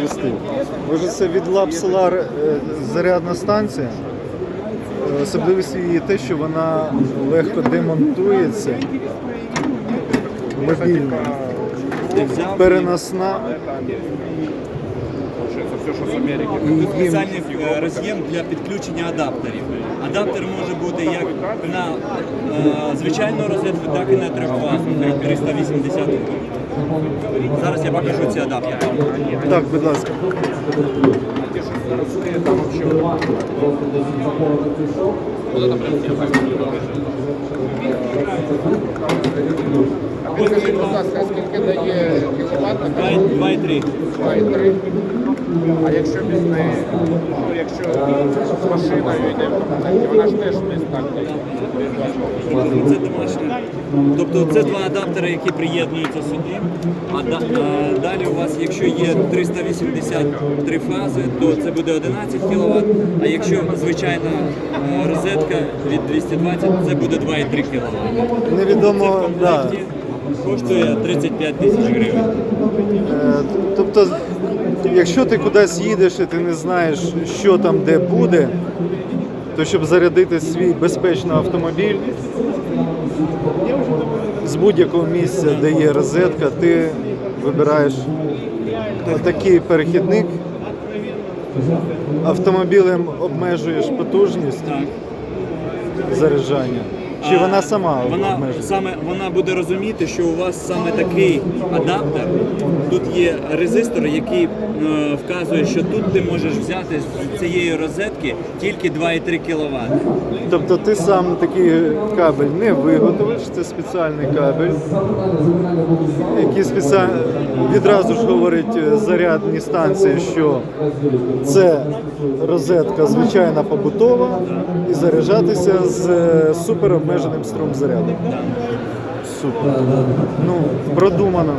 розповісти. Може, це від Lab Solar е, зарядна станція. Е, Особливість її те, що вона легко демонтується, мобільна, переносна. Все, что с Америки. Спеціальний е, роз'єм для підключення адаптерів. Адаптер може бути як на е, звичайну розетку, так і на трьохфазну, на 380 вольт. Зараз я покажу ці адаптери. Так, будь ласка. Підкажіть, будь ласка, скільки дає на 2,3. 2,3? А якщо без неї, ну якщо з машиною йде в комплекті, вона ж теж десь так. Це домашнє. Тобто це два адаптери, які приєднуються сюди. А да- е, далі у вас, якщо є 383 фази, то це буде 11 кВт. А якщо звичайна е, розетка від 220, це буде 2,3 кВт. Це в Невідомо, да. комплекті коштує 35 тисяч гривень. Е, Тобто, якщо ти кудись їдеш і ти не знаєш, що там де буде, то щоб зарядити свій безпечний автомобіль з будь-якого місця, де є розетка, ти вибираєш такий перехідник. Автомобілем обмежуєш потужність заряджання. Чи вона сама вона обмежує? саме вона буде розуміти, що у вас саме такий адаптер. Тут є резистор, який е, вказує, що тут ти можеш взяти з цієї розетки тільки 2,3 кВт. Тобто ти сам такий кабель не виготовиш, це спеціальний кабель, який спеціально відразу ж говорить е, зарядні станції, що це розетка звичайна побутова і заряджатися з е, суперобмеженим струм заряду. Супер. Ну, продумано.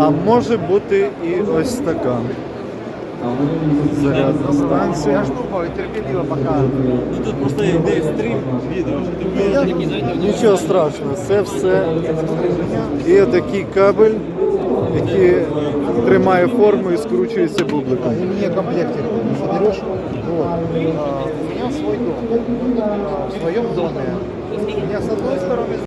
А може бути і ось така зарядна станція. Ну тут просто йде стрім відео. Нічого страшного, це все. І такий кабель, який тримає форму і скручується бубликом. мне комплектик соберешь. Вот. У меня свой дом. В своем доме. У меня с одной стороны